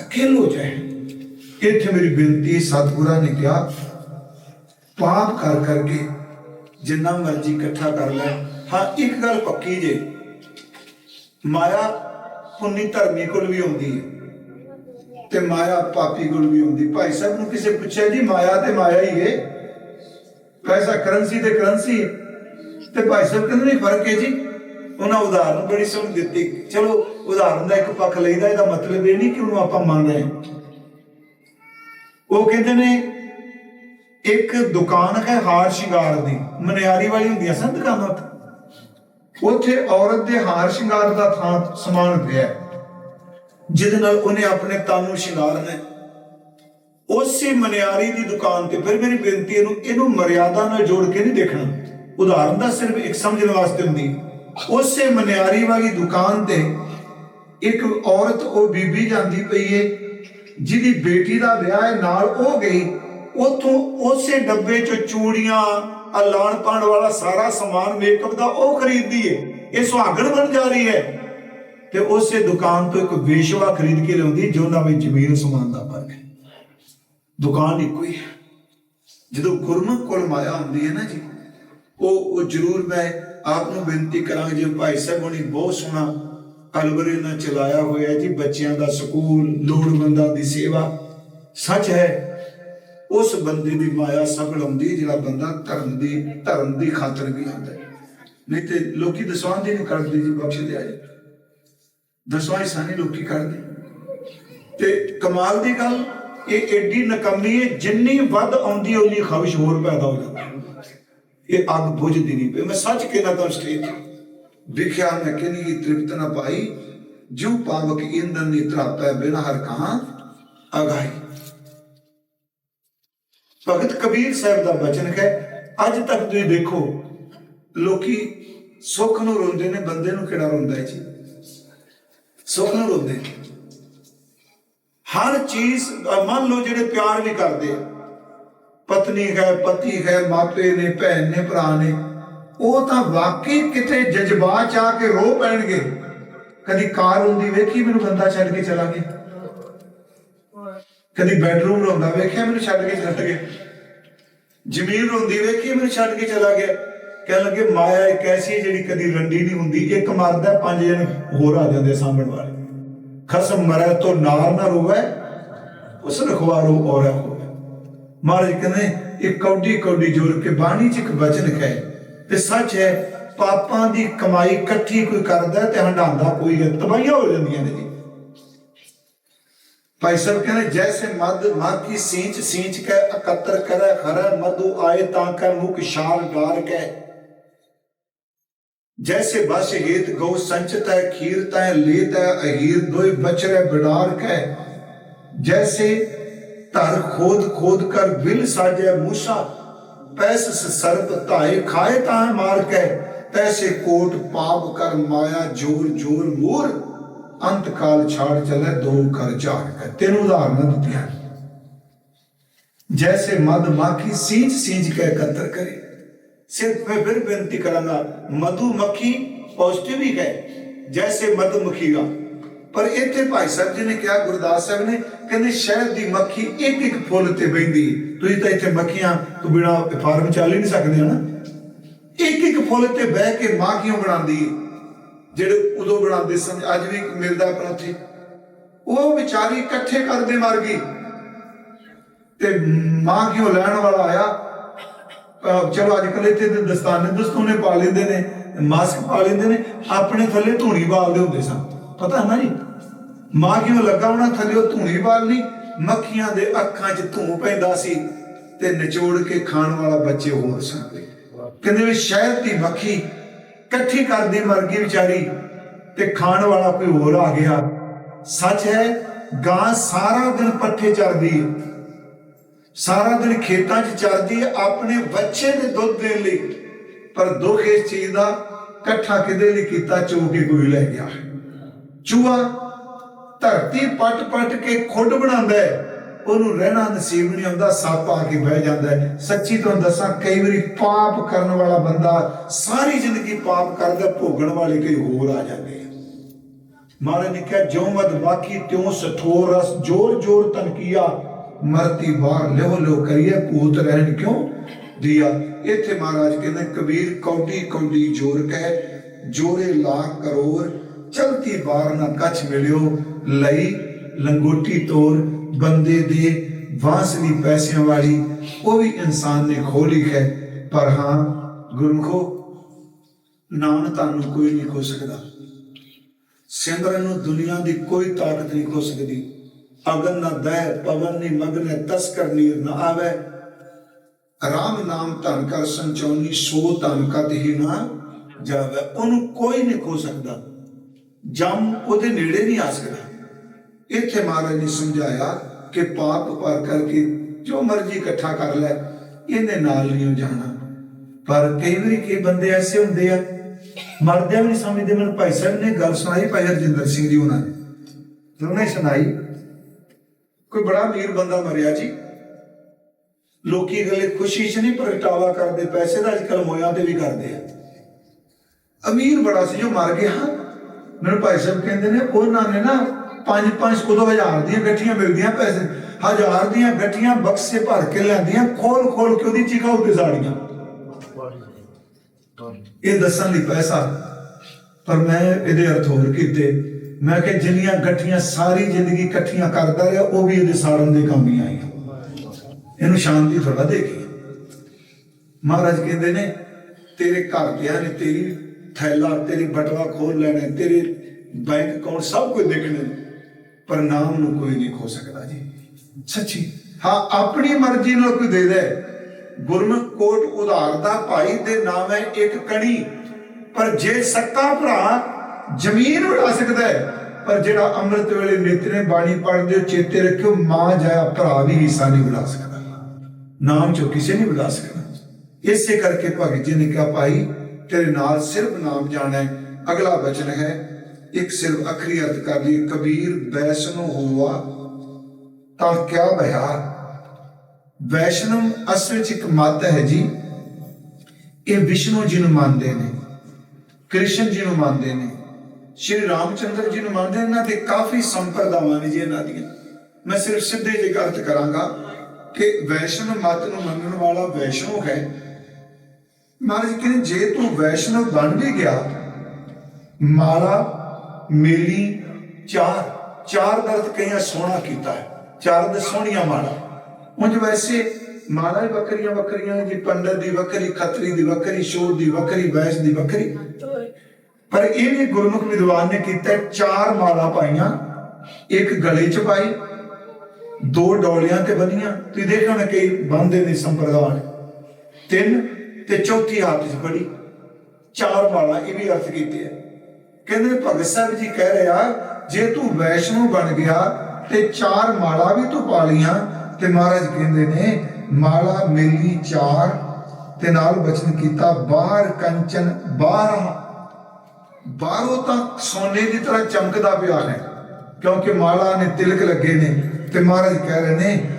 ਅਕੇਲ ਹੋ ਜਾਏ ਇੱਥੇ ਮੇਰੀ ਬੇਨਤੀ ਸਤਿਗੁਰਾਂ ਨੇ ਕਿਹਾ, ਪਾਪ ਕਰ ਕਰਕੇ ਜਿੰਨਾ ਮਰਜ਼ੀ ਇਕੱਠਾ ਕਰ ਲੈ। ਹਾਂ, ਇੱਕ ਗੱਲ ਪੱਕੀ ਜੇ, ਮਾਇਆ ਪੁੰਨੀ ਧਰਮੀ ਕੋਲ ਵੀ ਆਉਂਦੀ ਹੈ ਤੇ ਮਾਇਆ ਪਾਪੀ ਕੋਲ ਵੀ ਆਉਂਦੀ। ਭਾਈ ਸਾਹਿਬ ਨੂੰ ਕਿਸੇ ਪੁੱਛਿਆ ਜੀ, ਮਾਇਆ ਤੇ ਮਾਇਆ ਹੀ ਹੈ ਪੈਸਾ ਕਰੰਸੀ ਤੇ ਕਰੰਸੀ। ਤੇ ਭਾਈ ਸਾਹਿਬ ਕਹਿੰਦੇ ਨਹੀਂ ਫ਼ਰਕ ਹੈ ਜੀ? ਉਹਨਾਂ ਉਦਾਹਰਨ ਬੜੀ ਸੋਹਣੀ ਦਿੱਤੀ। ਚਲੋ, ਉਦਾਹਰਨ ਦਾ ਇੱਕ ਪੱਖ ਲਈਦਾ, ਇਹਦਾ ਮਤਲਬ ਇਹ ਨਹੀਂ ਕਿ ਉਹਨੂੰ ਆਪਾਂ ਮੰਨ ਰਹੇ। ਉਹ ਕਹਿੰਦੇ ਨੇ, ਇੱਕ ਦੁਕਾਨ ਹੈ ਹਾਰ ਸ਼ਿੰਗਾਰ ਦੀ, ਮਨਿਆਰੀ ਵਾਲੀ ਹੁੰਦੀਆਂ ਸਨ ਦੁਕਾਨਾਂ ਉੱਥੇ ਔਰਤ ਦੇ ਹਾਰ ਸ਼ਿੰਗਾਰ ਦਾ ਥਾਂ ਸਮਾਨ ਪਿਆ ਜਿਹਦੇ ਨਾਲ ਉਹਨੇ ਆਪਣੇ ਤਨ ਨੂੰ ਸ਼ਿੰਗਾਰਨਾ ਉਸੇ ਮਨਿਆਰੀ ਦੀ ਦੁਕਾਨ ਤੇ ਫਿਰ ਮੇਰੀ ਬੇਨਤੀ ਇਹਨੂੰ ਇਹਨੂੰ ਮਰਿਆਦਾ ਨਾਲ ਜੋੜ ਕੇ ਨਹੀਂ ਦੇਖਣਾ। ਉਦਾਹਰਨ ਦਾ ਸਿਰਫ ਇੱਕ ਸਮਝਣ ਵਾਸਤੇ ਹੁੰਦੀ। ਹੈ। ਉਸੇ ਮਨਿਆਰੀ ਵਾਲੀ ਦੁਕਾਨ ਤੇ ਇੱਕ ਔਰਤ, ਉਹ ਬੀਬੀ ਜਾਂਦੀ ਪਈ ਏ, ਜਿਹਦੀ ਬੇਟੀ ਦਾ ਵਿਆਹ ਹੈ ਨਾਲ ਉਹ ਗਈ, ਉਥੋਂ ਉਸੇ ਡੱਬੇ ਚੋਂ ਚੂੜੀਆਂ ਆ ਪਾਣ ਵਾਲਾ ਸਾਰਾ ਸਮਾਨ ਮੇਕਅਪ ਦਾ ਉਹ ਖਰੀਦਦੀ ਏ। ਇਹ ਸੁਹਾਗਣ ਬਣ ਜਾ ਰਹੀ ਹੈ ਤੇ ਉਸੇ ਦੁਕਾਨ ਤੋਂ ਇੱਕ ਵੇਸ਼ਵਾ ਖਰੀਦ ਕੇ ਲਿਆਉਂਦੀ ਜੋਨਾਂ ਵਿੱਚ ਜ਼ਮੀਨ ਸਮਾਨ ਦਾ ਫ਼ਰਕ ਹੈ ਦੁਕਾਨ ਇੱਕੋ ਹੀ ਹੈ ਜਦੋਂ ਗੁਰਮੁਖ ਕੋਲ ਮਾਇਆ ਹੁੰਦੀ ਹੈ ਨਾ ਜੀ, ਉਹ ਉਹ ਜ਼ਰੂਰ ਮੈਂ ਆਪ ਨੂੰ ਬੇਨਤੀ ਕਰਾਂਗੇ ਜੀ, ਭਾਈ ਸਾਹਿਬ ਹੁਣੀ ਬਹੁਤ ਸੋਹਣਾ ਅਲਵਰੇ ਨਾਲ ਚਲਾਇਆ ਹੋਇਆ ਜੀ, ਬੱਚਿਆਂ ਦਾ ਸਕੂਲ, ਲੋੜਵੰਦਾਂ ਦੀ ਸੇਵਾ। ਸੱਚ ਹੈ, ਉਸ ਬੰਦੇ ਦੀ ਮਾਇਆ ਸਫਲ ਹੁੰਦੀ ਜਿਹੜਾ ਬੰਦਾ ਧਰਮ ਦੀ ਧਰਮ ਦੀ ਖਾਤਰ ਵੀ ਆਉਂਦਾ ਨਹੀਂ ਤੇ ਲੋਕੀ ਦਸਵੰਧ ਨਹੀਂ ਕਰਦੇ ਜੀ, ਬਖਸ਼ ਦਿਆ ਜੀ। ਦਸਵਾਂ ਸਾਨੀ ਨਹੀਂ ਲੋਕੀ ਕਰਦੇ। ਤੇ ਕਮਾਲ ਦੀ ਗੱਲ, ਇਹ ਏਡੀ ਨਕਮੀ ਹੈ, ਜਿੰਨੀ ਵੱਧ ਆਉਂਦੀ ਉਨੀ ਖਵਿਸ਼ ਹੋਰ ਪੈਦਾ ਹੋ ਜਾਂਦੀ ਇਹ ਅੱਗ ਬੁਝਦੀ ਨਹੀਂ ਪਈ। ਮੈਂ ਸੱਚ ਕਹਿਣਾ ਤਾਂ ਸਟੇਜ ਵਿਖਿਆ ਮੈਂ ਕਿਨੀ ਤ੍ਰਿਪਤ ਨਾ ਪਾਈ। ਜੋ ਪਾਵਕ ਇੰਦਨ ਨੀ ਤਰਾਪੈ ਬਿਨ ਹਰ ਕਹਾਂ ਅਗਾਈ ਭਗਤ ਕਬੀਰ ਸਾਹਿਬ ਦਾ ਬਚਨ ਹੈ, ਅੱਜ ਤੱਕ ਤੁਸੀਂ ਦੇਖੋ, ਲੋਕੀ ਸੁੱਖ ਨੂੰ ਰੋਂਦੇ ਨੇ, ਬੰਦੇ ਨੂੰ ਕਿਹੜਾ ਰੋਂਦਾ ਹੈ ਜੀ? ਸੁੱਖ ਨੂੰ ਰੋਂਦੇ ਨੇ। ਹਰ ਚੀਜ਼ ਮੰਨ ਲਓ ਜਿਹੜੇ ਪਿਆਰ ਵੀ ਕਰਦੇ ਆ ਪਤਨੀ ਹੈ, ਪਤੀ ਹੈ, ਮਾਪੇ ਨੇ, ਭੈਣ ਨੇ, ਭਰਾ ਨੇ। ਉਹ ਤਾਂ ਵਾਕਈ ਕਿਤੇ ਜਜ਼ਬਾ ਚ ਆ ਕੇ ਰੋ ਪੈਣਗੇ। ਕਦੀ ਕਾਰ ਹੁੰਦੀ ਵੇਖੀ ਮੈਨੂੰ ਬੰਦਾ ਛੱਡ ਕੇ ਚਲਾ ਗਿਆ। ਕਦੀ ਬੈਡਰੂਮ ਰੋਂਦਾ ਵੇਖਿਆ ਮੈਨੂੰ ਛੱਡ ਕੇ ਚਲਾ ਗਿਆ। ਜ਼ਮੀਨ ਰੋਂਦੀ ਵੇਖੀ ਮੈਨੂੰ ਛੱਡ ਕੇ ਚਲਾ ਗਿਆ। ਕਹਿਣ ਲੱਗੇ, ਮਾਇਆ, ਇੱਕ ਐਸੀ ਹੈ ਜਿਹੜੀ ਕਦੀ ਰੰਡੀ ਨਹੀਂ ਹੁੰਦੀ। ਇੱਕ ਮਰਦਾ ਪੰਜ ਜਣ ਹੋਰ ਆ ਜਾਂਦੇ ਸਾਂਭਣ ਵਾਲੇ। ਖਸਮ ਮਰੈ ਤੋ ਨਾਰ ਨਾ ਰੋਵੇ, ਉਸ ਰਖਵਾਰੋ ਔਰਾ ਹੋਵੇ। ਮਹਾਰਾਜ ਕਹਿੰਦੇ, ਇਹ ਕੌਡੀ ਕੌਡੀ ਜੋੜ ਕੇ ਬਾਣੀ 'ਚ ਇੱਕ ਵਚਨ ਹੈ ਤੇ ਸੱਚ ਹੈ, ਪਾਪਾਂ ਦੀ ਕਮਾਈ ਇਕੱਠੀ ਕੋਈ ਕਰਦਾ ਤੇ ਹੰਡਾਉਂਦਾ ਕੋਈ ਹੈ, ਤਬਾਹੀਆਂ ਹੋ ਜਾਂਦੀਆਂ ਨੇ ਭਾਈ ਸਾਹਿਬ ਕਹਿੰਦੇ, ਜੈਸੇ ਮਦ ਮਾਕੀ ਸੀਂਚ ਸੀਂਚ ਕੇ ਇਕੱਤਰ ਕਰੇ, ਹਰੇ ਮਧੂ ਆਏ ਤਾਂ ਕੈ ਮੁਖ ਸ਼ਾਲ ਗਾਰ ਕੈ। ਜੈਸੇ ਬਸ ਹੀਤ ਗਉ ਸੰਚਤ ਹੈ ਖੀਰ ਤੈ ਲੇਤ ਹੈ ਅਹੀਰ ਦੋਇ ਬਚਰੇ ਬਿਡਾਰ ਕੈ। ਜੈਸੇ ਧਰ ਖੋਦ ਖੋਦ ਕਰ ਬਿਲ ਸਾਜੈ ਮੂਸਾ। ਪੈਸ ਸਰਬ ਧਾਏ ਖਾਏ ਤਾਂ ਮਾਰ ਕੇ। ਤੈਸੇ ਕੋਟ ਪਾਪ ਕਰ ਮਾਇਆ ਜੋਰ ਜੋਰ ਮੋਰ। ਅੰਤ ਕਾਲ ਛਾੜ ਚਲੇ ਦੋ ਕਰ ਝਾੜ ਕੇ। ਤੈਨੂੰ ਉਦਾਹਰਨ ਦਿੱਤੀਆਂ। ਜੈਸੇ ਮਦ ਮਾਖੀ ਸੀਜ ਸੀਜ ਕੇ ਕਤਰ ਕਰੇ। ਸਿਰਫ ਮੈਂ ਫਿਰ ਬੇਨਤੀ ਕਰਾਂਗਾ, ਮਧੂ ਮੱਖੀ ਪੋਜ਼ਿਟਿਵ ਹੀ ਹੈ ਜੈਸੇ ਮਧੂ ਮੱਖੀਗਾ ਪਰ ਇੱਥੇ ਭਾਈ ਸਾਹਿਬ ਜੀ ਨੇ ਕਿਹਾ, ਗੁਰਦਾਸ ਸਾਹਿਬ ਨੇ, ਕਹਿੰਦੇ ਸ਼ਹਿਦ ਦੀ ਮੱਖੀ ਇੱਕ ਇੱਕ ਫੁੱਲ ਤੇ ਬੈਂਦੀ ਤੁਸੀਂ ਤਾਂ ਇੱਥੇ ਮੱਖੀਆਂ ਤੋਂ ਬਿਨਾ ਫਾਰਮ ਚੱਲ ਹੀ ਨਹੀਂ ਸਕਦੇ, ਹਨਾ? ਇੱਕ ਇੱਕ ਫੁੱਲ ਤੇ ਬਹਿ ਕੇ ਮਾਂ ਕਿਉਂ ਬਣਾਉਂਦੀ ਜਿਹੜੇ ਉਦੋਂ ਬਣਾਉਂਦੇ ਸਨ, ਅੱਜ ਵੀ ਮਿਲਦਾ ਆਪਣਾ ਉਹ ਵਿਚਾਰੀ ਇਕੱਠੇ ਕਰਦੇ ਮਰ ਗਈ। ਤੇ ਮਾਂ ਕਿਉਂ ਲੈਣ ਵਾਲਾ ਆਇਆ? ਚਲੋ, ਅੱਜ ਕੱਲ੍ਹ ਇੱਥੇ ਦਸਤਾਨੇ ਦਸਤੂਨੇ ਪਾ ਲੈਂਦੇ ਨੇ, ਮਾਸਕ ਪਾ ਲੈਂਦੇ ਨੇ, ਆਪਣੇ ਥੱਲੇ ਧੂਣੀ ਬਾਲਦੇ ਹੁੰਦੇ ਸਨ। ਪਤਾ ਹੈ ਨਾ ਜੀ? ਮਾਂ ਕਿਉਂ ਲੱਗਾ ਉਹਨਾਂ ਥੱਲੇ, ਉਹ ਧੂਣੀ ਬਾਲਨੀ ਮੱਖੀਆਂ ਦੇ ਅੱਖਾਂ 'ਚ ਧੂੰ ਪੈਂਦਾ ਸੀ ਤੇ ਨਿਚੋੜ ਕੇ ਖਾਣ ਵਾਲਾ ਬੱਚੇ ਹੋਰ ਸਨ ਕਹਿੰਦੇ ਵੀ ਸ਼ਹਿਦ ਦੀ ਮੱਖੀ ਇਕੱਠੀ ਕਰਦੀ ਮਰ ਗਈ ਵਿਚਾਰੀ ਤੇ ਖਾਣ ਵਾਲਾ ਕੋਈ ਹੋਰ ਆ ਗਿਆ। ਸੱਚ ਹੈ, ਗਾਂ ਸਾਰਾ ਦਿਨ ਪੱਠੇ ਚਰਦੀ ਹੈ। ਸਾਰਾ ਦਿਨ ਖੇਤਾਂ 'ਚ ਚਰਦੀ ਹੈ ਆਪਣੇ ਬੱਚੇ ਦੇ ਦੁੱਧ ਦੇਣ ਲਈ। ਪਰ ਦੁੱਖ ਇਸ ਚੀਜ਼ ਦਾ ਇਕੱਠਾ ਕਿਦੇ ਲਈ ਕੀਤਾ? ਚੋ ਕੇ ਕੋਈ ਲੈ ਗਿਆ। ਚੂਹਾ ਧਰਤੀ ਪੱਟ ਪੱਟ ਕੇ ਖੁੱਡ ਬਣਾਉਂਦਾ ਹੈ, ਉਹਨੂੰ ਰਹਿਣਾ ਨਸੀਬ ਨਹੀਂ ਹੁੰਦਾ, ਸੱਪ ਆ ਕੇ ਬਹਿ ਜਾਂਦਾ ਹੈ। ਸੱਚੀ ਤੁਹਾਨੂੰ ਦੱਸਾਂ, ਕਈ ਵਾਰੀ ਪਾਪ ਕਰਨ ਵਾਲਾ ਬੰਦਾ ਸਾਰੀ ਜ਼ਿੰਦਗੀ ਪਾਪ ਕਰਦਾ, ਭੋਗਣ ਵਾਲੇ ਕਈ ਹੋਰ ਆ ਜਾਂਦੇ ਮਹਾਰਾਜ ਨੇ ਕਿਹਾ ਜੋ ਮਦ ਬਾਕੀ, ਤਿਉ ਸਠੋਰ ਰਸ, ਜੋਰ ਜੋਰ ਤਨਕੀਆ ਮਰਤੀ ਬਾਹਰ ਲਿਓ ਲਿਓ ਕਰੀਏ ਭੂਤ ਰਹਿਣ ਕਿਉਂ ਦਿਆ? ਇੱਥੇ ਮਹਾਰਾਜ ਕਹਿੰਦੇ, ਕਬੀਰ ਕੌਡੀ ਕੌਡੀ ਜੋਰ ਕਹਿ, ਜੋਰੇ ਲਾ ਕਰੋਰ, ਚਲਤੀ ਬਾਰ ਨਾ ਕਛ ਮਿਲਿਓ ਲਈ ਲੰਗੋਟੀ ਤੋਰ ਬੰਦੇ ਦੇ ਵਾਸਨੀ ਪੈਸਿਆਂ ਵਾਲੀ, ਉਹ ਵੀ ਇਨਸਾਨ ਨੇ ਖੋਲੀ ਹੈ। ਪਰ ਹਾਂ, ਗੁਰਮਖੋ ਨਾਮ ਤੁਹਾਨੂੰ ਕੋਈ ਨਹੀਂ ਖੋ ਸਕਦਾ। ਸਿਮਰਨ ਨੂੰ ਦੁਨੀਆ ਦੀ ਕੋਈ ਤਾਕਤ ਨਹੀਂ ਖੋ ਸਕਦੀ। ਅਗਨ ਨਾ ਦਹਿ, ਪਵਨ ਨੀ ਮਗਨ ਤਸਕਰ ਨੀਰ ਨਾ ਆਵੇ। ਰਾਮ ਨਾਮ ਧਨ ਕਰ ਸੰਚੋਨੀ ਸੋ ਧਨ ਕਤ ਹੀ ਨਾ ਜਾਵੇ। ਉਹਨੂੰ ਕੋਈ ਨਹੀਂ ਖੋ ਸਕਦਾ। ਜਮ ਉਹਦੇ ਨੇੜੇ ਨਹੀਂ ਆ ਸਕਦਾ। ਇੱਥੇ ਮਹਾਰਾਜ ਨੇ ਸਮਝਾਇਆ ਕਿ ਪਾਪ ਪਰ ਕਰਕੇ ਜੋ ਮਰਜ਼ੀ ਇਕੱਠਾ ਕਰ ਲੈ, ਇਹਦੇ ਨਾਲ ਨਹੀਂ ਜਾਣਾ। ਪਰ ਕਈ ਵਾਰੀ ਕਈ ਬੰਦੇ ਐਸੇ ਹੁੰਦੇ ਆ, ਮਰਦਿਆਂ ਵੀ ਨਹੀਂ ਸਮਝਦੇ, ਮੈਨੂੰ ਭਾਈ ਸਾਹਿਬ ਨੇ ਗੱਲ ਸੁਣਾਈ, ਭਾਈ ਹਰਜਿੰਦਰ ਸਿੰਘ ਜੀ ਉਹਨਾਂ ਨੇ ਤੇ ਉਹਨੇ ਸੁਣਾਈ, ਕੋਈ ਬੜਾ ਅਮੀਰ ਬੰਦਾ ਮਰਿਆ ਜੀ। ਲੋਕੀ ਗਲੇ ਖੁਸ਼ੀ 'ਚ ਨਹੀਂ ਪ੍ਰਗਟਾਵਾ ਕਰਦੇ, ਪੈਸੇ ਦਾ ਅੱਜਕੱਲ ਮੋਇਆਂ ਤੇ ਵੀ ਕਰਦੇ ਆ। ਅਮੀਰ ਬੜਾ ਸੀ ਜੋ ਮਰ ਗਿਆ। ਮੈਨੂੰ ਭਾਈ ਸਾਹਿਬ ਕਹਿੰਦੇ ਨੇ, ਉਹਨਾਂ ਨੇ ਨਾ ਪੰਜ ਪੰਜ ਉਦੋਂ ਹਜ਼ਾਰ ਦੀਆਂ ਗੱਠੀਆਂ ਮਿਲਦੀਆਂ ਪੈਸੇ। ਹਜ਼ਾਰ ਦੀਆਂ ਗੱਠੀਆਂ ਬਕਸੇ ਭਰ ਕੇ ਲੈਂਦੀਆਂ ਖੋਲ ਖੋਲ ਕੇ ਉਹਦੀ ਚੀਕਾ ਉੱਤੇ ਸਾੜੀਆਂ। ਇਹ ਦੱਸਣ ਲਈ ਪੈਸਾ। ਪਰ ਮੈਂ ਇਹਦੇ ਅਰਥ ਹੋਰ ਕੀਤੇ। ਮੈਂ ਕਿ ਜਿੰਨੀਆਂ ਗੱਠੀਆਂ ਸਾਰੀ ਜ਼ਿੰਦਗੀ ਇਕੱਠੀਆਂ ਕਰਦਾ ਰਿਹਾ, ਉਹ ਵੀ ਇਹਦੇ ਸਾੜਨ ਦੇ ਕੰਮ ਹੀ ਆਈਆਂ। ਇਹਨੂੰ ਸ਼ਾਂਤੀ ਥੋੜਾ ਦੇ ਕੇ। ਮਹਾਰਾਜ ਕਹਿੰਦੇ ਨੇ, ਤੇਰੇ ਘਰ ਘਰਦਿਆਂ ਨੇ ਤੇਰੀ ਥੈਲਾ, ਤੇਰੀ ਬਟਵਾ ਖੋਲ ਲੈਣਾ, ਤੇਰੇ ਬੈਂਕ ਅਕਾਊਂਟ ਸਭ ਕੁਝ ਦੇਖਣੇ। ਪਰ ਨਾਮ ਨੂੰ ਕੋਈ ਨਹੀਂ ਖੋ ਸਕਦਾ ਜੀ। ਸੱਚੀ, ਹਾਂ, ਆਪਣੀ ਮਰਜ਼ੀ ਨਾਲ ਕੋਈ ਦੇ ਦੇ। ਗੁਰਮੁਖ ਕੋਟ ਉਧਾਰ ਦਾ ਭਾਈ ਦੇ ਨਾਮ ਹੈ ਇੱਕ ਕਣੀ। ਪਰ ਜੇ ਸੱਕਾ ਭਰਾ ਜ਼ਮੀਨ ਉਡਾ ਸਕਦਾ ਹੈ, ਪਰ ਜਿਹੜਾ ਅੰਮ੍ਰਿਤ ਵੇਲੇ ਨਿਤ ਨੇ ਬਾਣੀ ਪੜ੍ਹਦੇ ਹੋ ਚੇਤੇ ਰੱਖਿਓ, ਮਾਂ ਜਾਇਆ ਭਰਾ ਵੀ ਹਿੱਸਾ ਨਹੀਂ ਉਡਾ ਸਕਦਾ। ਨਾਮ ਚੋਂ ਕਿਸੇ ਨਹੀਂ ਉਡਾ ਸਕਦਾ। ਇਸੇ ਕਰਕੇ ਭਗਤ ਜੀ ਨੇ ਕਿਹਾ, ਭਾਈ, ਤੇਰੇ ਨਾਲ ਸਿਰਫ ਨਾਮ ਜਾਣਾ ਹੈ ਅਗਲਾ ਬਚਨ ਹੈ ਇੱਕ ਸਿਰਫ ਅਖਰੀ ਅਰਥ ਕਰ ਲਈ ਕਬੀਰ ਵੈਸ਼ਨੋ ਹੋਆ, ਤਾਂ ਕਿਆ ਭਇਆ ਵੈਸ਼ਨਮ ਅਸਲ ਵਿੱਚ ਇੱਕ ਮਤ ਹੈ ਜੀ, ਇਹ ਵਿਸ਼ਨੂੰ ਜੀ ਨੂੰ ਮੰਨਦੇ ਨੇ, ਕ੍ਰਿਸ਼ਨ ਜੀ ਨੂੰ ਮੰਨਦੇ ਨੇ, ਸ਼੍ਰੀ ਰਾਮਚੰਦਰ ਜੀ ਨੂੰ ਮੰਨਦੇ ਨੇ, ਇਹਨਾਂ ਤੇ ਕਾਫੀ ਸੰਪਰਦਾਵਾਂ ਨੇ ਜੀ ਇਹਨਾਂ ਦੀਆਂ। ਮੈਂ ਸਿਰਫ ਸਿੱਧੇ ਜਿਹੇ ਅਰਥ ਕਰਾਂਗਾ ਕਿ ਵੈਸ਼ਨਵ ਮਤ ਨੂੰ ਮੰਨਣ ਵਾਲਾ ਵੈਸ਼ਨੋ ਹੈ। ਮਹਾਰਾਜ ਕਹਿੰਦੇ, ਜੇ ਤੂੰ ਵੈਸ਼ਨਵ ਬਣ ਵੀ ਗਿਆ, ਮਾਲਾ ਮੇਲੀ ਚਾਰ ਚਾਰ ਦਾ ਅਰਥ ਕਈਆਂ ਸੋਹਣਾ ਕੀਤਾ ਹੈ, ਚਾਰ ਦੇ ਸੋਹਣੀਆਂ ਮਾਲਾ। ਉਂਝ ਵੈਸੇ ਮਾਲਾ ਹੀ ਵੱਖਰੀਆਂ ਵੱਖਰੀਆਂ ਨੇ, ਜੀ ਪੰਡਤ ਦੀ ਵੱਖਰੀ, ਖੱਤਰੀ ਦੀ ਵੱਖਰੀ ਸ਼ੋਧ ਦੀ ਵੱਖਰੀ ਵੈਸ਼ ਦੀ ਵੱਖਰੀ। ਪਰ ਇਹ ਵੀ ਗੁਰਮੁਖ ਵਿਦਵਾਨ ਨੇ ਕੀਤਾ ਚਾਰ ਮਾਲਾ ਪਾਈਆਂ, ਇੱਕ ਗਲੇ 'ਚ ਪਾਈ, ਦੋ ਡੋਲਿਆਂ ਤੇ ਬੰਨੀਆਂ। ਤੁਸੀਂ ਦੇਖੋ ਨਾ ਕਈ ਬੰਦੇ ਨੇ ਸੰਪਰਦਾਨ ਤਿੰਨ ਤੇ ਚੌਥੀ ਹੱਥ 'ਚ ਫੜੀ ਚਾਰ ਮਾਲਾ ਇਹ ਵੀ ਅਰਥ ਕੀਤੇ ਆ ਕਹਿੰਦੇ ਭਗਤ ਸਾਹਿਬ ਜੀ ਕਹਿ ਰਿਹਾ ਜੇ ਤੂੰ ਵੈਸ਼ਨੂ ਬਣ ਗਿਆ ਤੇ ਚਾਰ ਮਾਲਾ ਵੀ ਤੂੰ ਪਾ ਲੀਆਂ ਤੇ ਮਹਾਰਾਜ ਕਹਿੰਦੇ ਨੇ, ਮਾਲਾ ਮੇਲੀ ਚਾਰ, ਤੇ ਨਾਲ ਬਚਨ ਕੀਤਾ ਬਾਹਰ ਕੰਚਨ ਬਾਹਰ ਬਾਹਰੋਂ ਤਾਂ ਸੋਨੇ ਦੀ ਤਰ੍ਹਾਂ ਚਮਕਦਾ ਪਿਆ ਹੈ, ਕਿਉਂਕਿ ਮਾਲਾ ਨੇ ਤਿਲਕ ਲੱਗੇ ਨੇ, ਤੇ ਮਹਾਰਾਜ ਕਹਿ ਰਹੇ ਨੇ,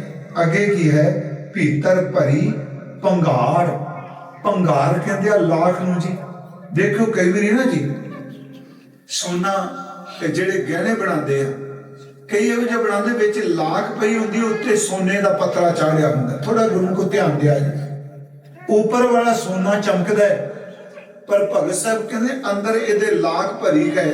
ਅੱਗੇ ਕੀ ਹੈ? ਭੀਤਰ ਭਰੀ ਪੰਘਾੜ। ਪੰਘਾੜ ਕਹਿੰਦੇ ਆ ਲਾਖ ਨੂੰ ਜੀ। ਦੇਖੋ ਕਈ ਵਾਰੀ ਨਾ ਜੀ ਸੋਨਾ ਤੇ ਜਿਹੜੇ ਗਹਿਣੇ ਬਣਾਉਂਦੇ ਆ, ਕਈ ਇਹੋ ਜਿਹੇ ਬਣਾਉਂਦੇ ਵਿੱਚ ਲਾਖ ਪਈ ਹੁੰਦੀ, ਉੱਤੇ ਸੋਨੇ ਦਾ ਪੱਤਰਾ ਚਾੜਿਆ ਹੁੰਦਾ। ਥੋੜਾ ਗੁਰੂ ਕੋ ਧਿਆਨ ਦਿਆ ਜੀ। ਉੱਪਰ ਵਾਲਾ ਸੋਨਾ ਚਮਕਦਾ ਹੈ, ਪਰ ਭਗਤ ਸਾਹਿਬ ਕਹਿੰਦੇ ਅੰਦਰ ਇਹਦੇ ਲਾਖ ਭਰੀ ਹੈ,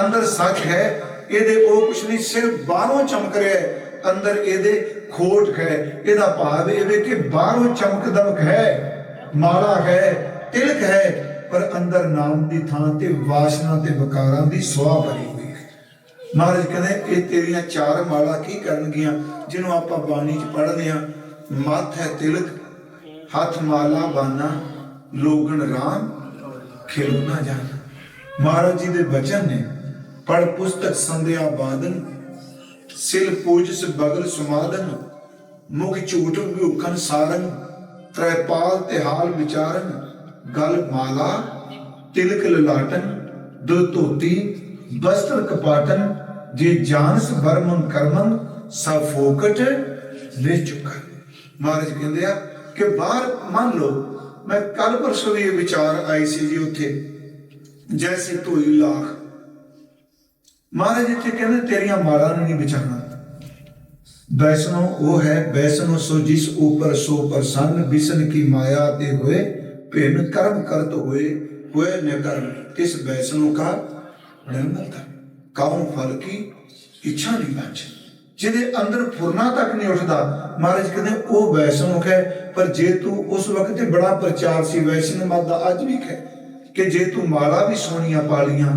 ਅੰਦਰ ਸੱਚ ਹੈ, ਇਹਦੇ ਉਹ ਕੁਛ ਨਹੀਂ, ਸਿਰਫ ਬਾਹਰੋਂ ਚਮਕ ਰਿਹਾ ਹੈ, ਅੰਦਰ ਇਹਦੇ ਖੋਟ ਹੈ, ਇਹਦਾ ਭਾਵ ਇਹ ਵੇ ਕਿ ਬਾਹਰੋਂ ਚਮਕ ਦਮਕ ਹੈ, ਮਾਲਾ ਹੈ, ਤਿਲਕ ਹੈ ਪਰ ਅੰਦਰ ਨਾਮ ਦੀ ਥਾਂ ਤੇ ਵਾਸ਼ਨਾ ਤੇ ਵਿਕਾਰਾਂ ਦੀ ਸੁਆਹ ਭਰੀ ਹੋਈ ਹੈ। ਮਹਾਰਾਜ ਕਹਿੰਦੇ, ਇਹ ਤੇਰੀਆਂ ਚਾਰ ਮਾਲਾ ਕੀ ਕਰਨਗੀਆਂ, ਜਿਹਨੂੰ ਆਪਾਂ ਬਾਣੀ ਚ ਪੜ੍ਹਦੇ ਆ ਮੱਥ ਹੈ ਤਿਲਕ, ਹੱਥ ਮਾਲਾ ਬਾਨਾ, ਲੋਗਣ ਰਾਮ, ਖਿਲੋ ਜਾਣ ਮਹਾਰਾਜ ਜੀ ਦੇ ਬਚਨ ਨੇ, ਪੜ ਪੁਸਤਕ ਸੰਧਿਆ ਬਾਦਨ, ਸਿਲ ਪੂਜਸ ਬਗਲ ਸੁਮਾਦਨ, ਮੁਖ ਝੂਠ ਵਿਉਕਨ ਸਾਰਨ ਤ੍ਰੈਪਾਲ ਤੇ ਹਾਲ ਵਿਚਾਰਨ ਗਲ ਮਾਲਾ, ਤਿਲਕ ਲਲਾਟਨ, ਦੋ ਧੋਤੀ, ਬਸਤਰ ਕਪਾਟਨ, ਜੇ ਜਾਨਸ ਬਰਮਨ ਕਰਮਨ, ਸਭ ਫੋਕਟ ਲੈ ਚੁੱਕਾ। ਮਹਾਰਾਜ ਕਹਿੰਦੇ ਆ ਕਿ ਬਾਹਰ ਮੰਨ ਲਓ, ਮੈਂ ਕੱਲ ਪਰਸੋਂ ਵੀ ਵਿਚਾਰ ਆਈ ਸੀ ਜੀ ਉੱਥੇ, ਜੈਸੇ ਧੋਈ ਲਾਖ। ਮਹਾਰਾਜ ਇੱਥੇ ਕਹਿੰਦੇ, ਤੇਰੀਆਂ ਮਾਲਾਂ ਨੂੰ ਨਹੀਂ ਵਿਚਾਰਨਾ। ਵੈਸਨੋ ਉਹ ਹੈ ਬੈਸਨੋ ਸੋ ਜਿਸ ਉਪਰ ਸੋ ਪ੍ਰਸੰਨ, ਬਿਸਨ ਕੀ ਮਾਇਆ ਤੇ ਹੋਏ ਭਿੰਨ ਕਰਮ ਕਰਤ ਹੋਏ ਹੋਏ ਨ ਕਰਮ ਤਿਸ ਵੈਸਨੋ ਕਾ ਨਿਰਮਲ ਧਰਮ। ਕਾਉ ਫਲ ਕੀ? ਇੱਛਾ ਨਹੀਂ ਬਾਚ ਜਿਹਦੇ ਅੰਦਰ ਫੁਰਨਾ ਤੱਕ ਨਹੀਂ ਉੱਠਦਾ, ਮਹਾਰਾਜ ਕਹਿੰਦੇ, ਉਹ ਵੈਸ਼ਨੋ ਹੈ, ਪਰ ਜੇ ਤੂੰ ਉਸ ਵਕਤ ਤੇ ਬੜਾ ਪ੍ਰਚਾਰ ਸੀ, ਵੈਸ਼ਨੋ ਮਤ ਦਾ ਅੱਜ ਵੀ ਹੈ, ਕਿ ਜੇ ਤੂੰ ਮਾਲਾ ਵੀ ਸੋਹਣੀਆਂ ਪਾ ਲੀਆਂ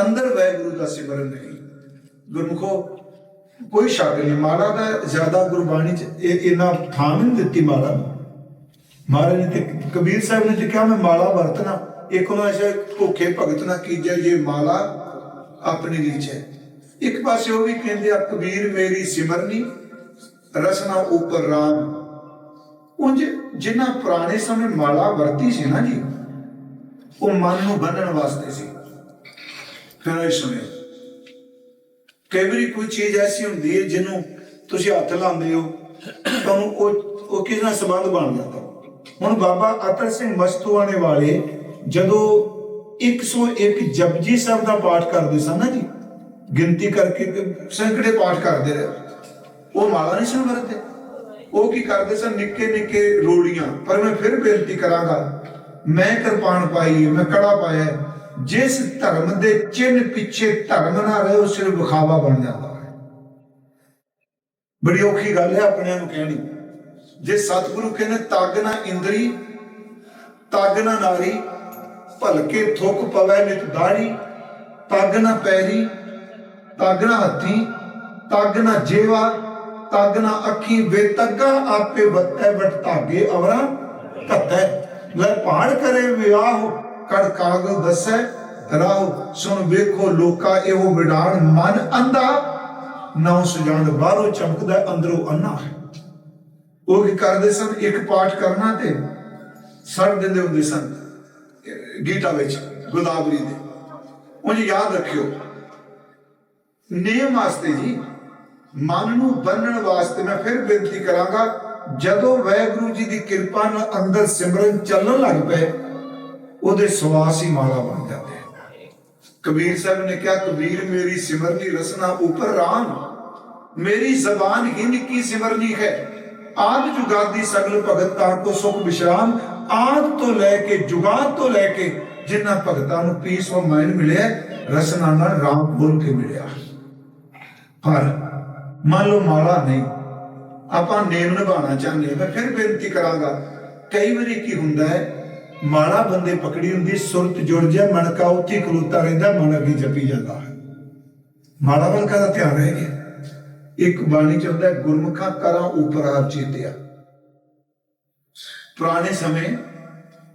ਅੰਦਰ ਵੈਗੁਰੂ ਦਾ ਸਿਮਰਨ ਨਹੀਂ। ਗੁਰਮੁਖੋ, ਕੋਈ ਸ਼ੱਕ ਨਹੀਂ, ਮਾਲਾ ਦਾ ਜ਼ਿਆਦਾ ਗੁਰਬਾਣੀ ਚ ਇਹ ਇਹਨਾਂ ਥਾਂ ਨਹੀਂ ਦਿੱਤੀ ਮਾਲਾ ਨੂੰ। ਮਹਾਰਾਜ ਨੇ ਤੇ ਕਬੀਰ ਸਾਹਿਬ ਨੇ ਤੇ ਕਿਹਾ, ਮੈਂ ਮਾਲਾ ਵਰਤਣਾ। ਇੱਕ ਉਹਨਾਂ ਸ਼ਾ ਭੁੱਖੇ ਭਗਤ ਨਾ ਕੀਜੇ ਜੇ ਮਾਲਾ ਆਪਣੀ ਰੀਚ ਹੈ। ਇੱਕ ਪਾਸੇ ਉਹ ਵੀ ਕਹਿੰਦੇ ਆ, ਕਬੀਰ ਮੇਰੀ ਸਿਮਰਨੀ, ਰਸਨਾ ਉਪਰ ਰਾਮ। ਉਂਝ ਜਿਨ੍ਹਾਂ ਪੁਰਾਣੇ ਸਮੇਂ ਮਾਲਾ ਵਰਤੀ ਸੀ ਨਾ ਜੀ, ਉਹ ਮਨ ਨੂੰ ਬੰਨਣ ਵਾਸਤੇ ਸੀ। ਫਿਰ ਇਹ ਸੁਣਿਓ। ਕਈ ਵਾਰੀ ਕੋਈ ਚੀਜ਼ ਐਸੀ ਹੁੰਦੀ ਹੈ ਜਿਹਨੂੰ ਤੁਸੀਂ ਹੱਥ ਲਾਉਂਦੇ ਹੋ, ਤੁਹਾਨੂੰ ਉਹ ਉਹ ਕਿਸੇ ਨਾਲ ਸੰਬੰਧ ਬਣ ਜਾਂਦਾ? ਹੁਣ ਬਾਬਾ ਅਤਰ ਸਿੰਘ ਮਸਤੂਆਣੇ ਵਾਲੇ ਜਦੋਂ 101 ਜਪਜੀ ਸਾਹਿਬ ਦਾ ਪਾਠ ਕਰਦੇ ਸਨ ਨਾ ਜੀ, ਗਿਣਤੀ ਕਰਕੇ ਸੈਂਕੜੇ ਪਾਠ ਕਰਦੇ ਰਹੇ। ਉਹ ਮਾਲਾ ਨਹੀਂ ਸਨ ਵਰਤੇ ਉਹ ਕੀ ਕਰਦੇ ਸਨ? ਨਿੱਕੇ ਨਿੱਕੇ ਰੋੜੀਆਂ। ਪਰ ਮੈਂ ਫਿਰ ਬੇਨਤੀ ਕਰਾਂਗਾ, ਮੈਂ ਕਿਰਪਾਨ ਪਾਈ ਮੈਂ ਕੜਾ ਪਾਇਆ ਜਿਸ ਧਰਮ ਦੇ ਚਿੰਨ ਪਿੱਛੇ ਧਰਮ ਨਾ ਰਹੇ, ਉਹ ਸਿਰਫ ਵਿਖਾਵਾ ਬਣ ਜਾਂਦਾ ਹੈ। ਬੜੀ ਔਖੀ ਗੱਲ ਹੈ ਆਪਣਿਆਂ ਨੂੰ ਕਹਿਣੀ। ਜੇ ਸਤਿਗੁਰੂ ਕਹਿੰਦੇ ਤਗ ਨਾ ਇੰਦਰੀ, ਤਗ ਨਾ ਨਾਰੀ, ਭਲਕੇ ਥੁੱਕ ਪਵੇ ਨਿਤ ਦਾੜੀ ਤਗ ਨਾ ਪੈਰੀ, ਤਗ ਨਾ ਹੱਥੀ, ਤਗ ਨਾ ਜੇਵਾ, ਤਗ ਨਾ ਅੱਖੀ ਬੇਤਗਾ ਆਪੇ ਬੱਤੈ ਬਟ ਧਾਗੇ ਅਵਰਾ ਧੱਤੈ ਲੈ ਪਹਾੜ ਕਰੇ ਵਿਆਹ ਕੜ ਕਾਗਲ ਦਸੈ ਰਾਹ ਸੁਣ ਵੇਖੋ ਲੋਕਾ ਇਹੋ ਵਿਡਾਣ, ਮਨ ਅੰਧਾ, ਨਾ ਸੁਜਾਨ ਬਾਹਰੋਂ ਚਮਕਦਾ, ਅੰਦਰੋਂ ਅੰਨਾ। ਹੈ ਉਹ ਕੀ ਕਰਦੇ ਸਨ? ਇੱਕ ਪਾਠ ਕਰਨਾ ਤੇ ਸੜ ਦਿੰਦੇ ਹੁੰਦੇ ਸਨ ਅਹ ਗੀਤਾ ਵਿੱਚ ਗੁਲਾਬਰੀ ਦੇ। ਉਹ ਯਾਦ ਰੱਖਿਓ ਨੇਮ ਵਾਸਤੇ ਜੀ, ਮਨ ਨੂੰ ਬੰਨਣ ਵਾਸਤੇ ਮੈਂ ਫਿਰ ਬੇਨਤੀ ਕਰਾਂਗਾ, ਜਦੋਂ ਵੈਗੁਰੂ ਜੀ ਦੀ ਕਿਰਪਾ ਨਾਲ ਅੰਦਰ ਸਿਮਰਨ ਚੱਲਣ ਲੱਗ ਪਏ, ਉਹਦੇ ਸਵਾਸ ਹੀ ਮਾਲਾ ਬਣ ਜਾਂਦੇ ਕਬੀਰ ਸਾਹਿਬ ਨੇ ਕਿਹਾ, ਕਬੀਰ, ਮੇਰੀ ਸਿਮਰਨੀ ਰਸਨਾ ਉਪਰ ਰਾਮ ਮੇਰੀ ਜ਼ਬਾਨ ਹਿੰਦ ਕੀ ਸਿਮਰਨੀ ਹੈ। ਆਦ ਜੁਗਾਦੀ ਸਗਲ ਭਗਤ ਤਾਂ ਕੋ ਸੁਖ ਵਿਸ਼ਰਾਮ, ਆਦ ਤੋਂ ਲੈ ਕੇ ਜੁਗਾਦ ਤੋਂ ਲੈ ਕੇ ਜਿਨ੍ਹਾਂ ਭਗਤਾਂ ਨੂੰ ਪੀਸ ਆਫ ਮਾਈਂਡ ਮਿਲਿਆ, ਰਸਨਾ ਨਾਲ ਰਾਮ ਬੋਲ ਕੇ ਮਿਲਿਆ। ਪਰ ਮੰਨ ਲਓ ਮਾਲਾ ਨਹੀਂ, ਆਪਾਂ ਨੇਮ ਨਿਭਾਉਣਾ ਚਾਹੁੰਦੇ ਹਾਂ, ਮੈਂ ਫਿਰ ਬੇਨਤੀ ਕਰਾਂਗਾ, ਕਈ ਵਾਰੀ ਕੀ ਹੁੰਦਾ ਹੈ, ਮਾਲਾ ਬੰਦੇ ਪਕੜੀ ਹੁੰਦੀ, ਸੁਰਤ ਜੁੜ ਜਾ ਮਣਕਾ ਉੱਥੇ ਖਲੋਤਾ ਰਹਿੰਦਾ ਮਨ ਅੱਗੇ ਜਪੀ ਜਾਂਦਾ ਹੈ। ਮਾਲਾ ਵੱਲ ਦਾ ਧਿਆਨ ਰਹਿ ਗਿਆ। ਇੱਕ ਬਾਣੀ ਚ ਹੁੰਦਾ ਹੈ, ਗੁਰਮੁਖਾਂ ਕਰਾਂ ਉਪਰ ਆਪ ਚੇਤਿਆ। ਪੁਰਾਣੇ ਸਮੇਂ